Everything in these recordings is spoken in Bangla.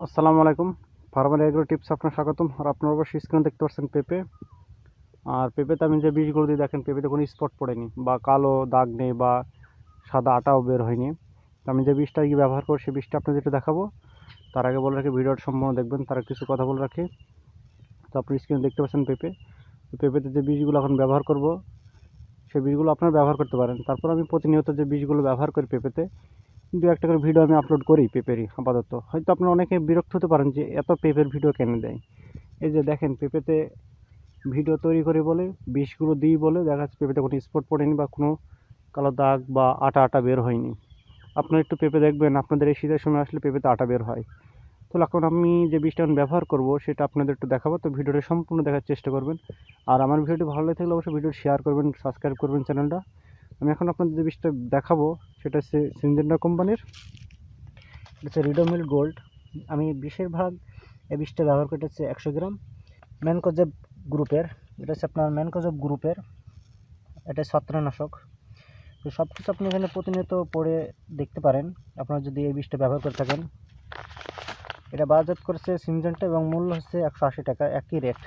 আসসালামু আলাইকুম। ফার্মার এগ্রো টিপস আপনার স্বাগতম। আর আপনার অবশ্যই স্ক্রিনে দেখতে পাচ্ছেন পেঁপে। আর পেঁপেতে আমি যে বীজগুলো দিয়ে দেখেন পেঁপেতে কোনো স্পট পড়েনি বা কালো দাগ নেই বা সাদা আটাও বের হয়নি। তো আমি যে বীজটা কি ব্যবহার করি সেই বীজটা আপনাদের একটু দেখাবো। তার আগে বলে রাখি ভিডিওটা সম্পূর্ণ দেখবেন, তারা কিছু কথা বলে রাখি। তো আপনি স্ক্রিনে দেখতে পাচ্ছেন পেঁপে। পেঁপেতে যে বীজগুলো এখন ব্যবহার করব, সেই বীজগুলো আপনারা ব্যবহার করতে পারেন। তারপর আমি প্রতিনিয়ত যে বীজগুলো ব্যবহার করি পেঁপেতে দু একটা করে ভিডিও আমি আপলোড করি পেঁপেরই আপাতত। হয়তো আপনারা অনেকে বিরক্ত হতে পারেন যে এত পেঁপের ভিডিও কেন দেয়? এই যে দেখেন, পেঁপেতে ভিডিও তৈরি করে বলে, বিষগুলো দিই বলে, দেখা যাচ্ছে পেঁপেতে কোনো স্পট পড়েনি বা কোনো কালো দাগ বা আটা আটা বের হয়নি। আপনারা একটু পেঁপে দেখবেন, আপনাদের এই শীতের সময় আসলে পেঁপেতে আটা বের হয়। তো এখন আমি যে বিষটা এখন ব্যবহার করব, সেটা আপনাদের একটু দেখাবো। তো ভিডিওটা সম্পূর্ণ দেখার চেষ্টা করবেন। আর আমার ভিডিওটি ভালো লাগে থাকলে অবশ্যই ভিডিও শেয়ার করবেন সাবস্ক্রাইব করবেন চ্যানেলটা আমি এখন আপনাদের যে বীজটা দেখাবো সেটা হচ্ছে সিনজেন্ডা কোম্পানির। এটা হচ্ছে রিডোমিল গোল্ড আমি বেশিরভাগ এই বীজটা ব্যবহার করতে হচ্ছে একশো গ্রাম। ম্যানকোজেব গ্রুপের এটা হচ্ছে আপনার ম্যানকোজেব গ্রুপের এটা ছত্রাকনাশক। তো সব কিছু আপনি এখানে প্রতিনিয়ত পড়ে দেখতে পারেন। আপনারা যদি এই বিষটা ব্যবহার করে থাকেন। এটা বাজাত করেছে সিনজেন্টা এবং মূল্য হচ্ছে একশো আশি টাকা, একই রেট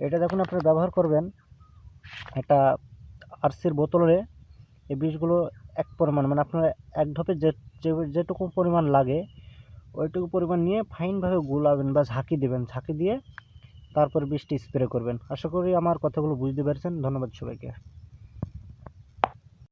এটা যখন আপনারা ব্যবহার করবেন এটা আরসির বোতলে এই বীজগুলো এক পরিমাণ মানে আপনার এক ঢোপে যে যেটুকু পরিমাণ লাগে, ওইটুকু পরিমাণ নিয়ে ফাইনভাবে গুলাবেন বা ঝাঁকি দেবেন। ঝাঁকি দিয়ে তারপর বৃষ্টি স্প্রে করবেন। আশা করি আমার কথাগুলো বুঝতে পেরেছেন। ধন্যবাদ সবাইকে।